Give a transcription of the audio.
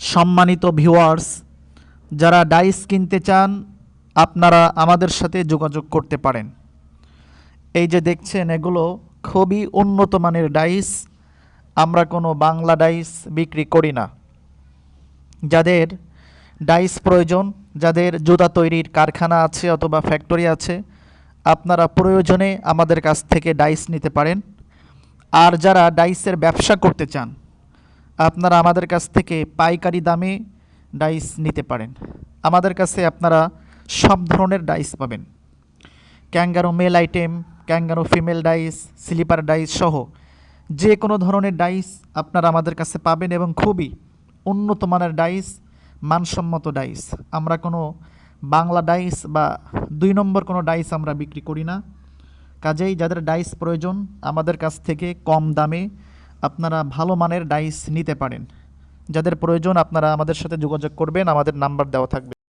সম্মানিত ভিউয়ার্স যারা ডাইস কিনতে চান, আপনারা আমাদের সাথে যোগাযোগ করতে পারেন। এই যে দেখছেন, এগুলো খুবই উন্নত মানের ডাইস। আমরা কোনো বাংলা ডাইস বিক্রি করি না। যাদের ডাইস প্রয়োজন, যাদের জুতা তৈরির কারখানা আছে অথবা ফ্যাক্টরি আছে, আপনারা প্রয়োজনে আমাদের কাছ থেকে ডাইস নিতে পারেন। আর যারা ডাইসের ব্যবসা করতে চান আপনারা আমাদের কাছ থেকে পাইকারি দামে ডাইস নিতে পারেন। আমাদের কাছে আপনারা সব ধরনের ডাইস পাবেন। Kangaroo male item, kangaroo female dies, slipper dies সহ যে কোনো ধরনের ডাইস আপনারা আমাদের কাছে পাবেন এবং খুবই উন্নত মানের ডাইস, মানসম্মত ডাইস। আমরা কোনো বাংলা ডাইস বা দুই নম্বর কোনো ডাইস আমরা বিক্রি করি না। কাজেই যাদের ডাইস প্রয়োজন আমাদের কাছ থেকে কম দামে আপনারা ভালো মানের ডাইস নিতে পারেন। যাদের প্রয়োজন আপনারা আমাদের সাথে যোগাযোগ করবেন, আমাদের নাম্বার দেওয়া থাকবে।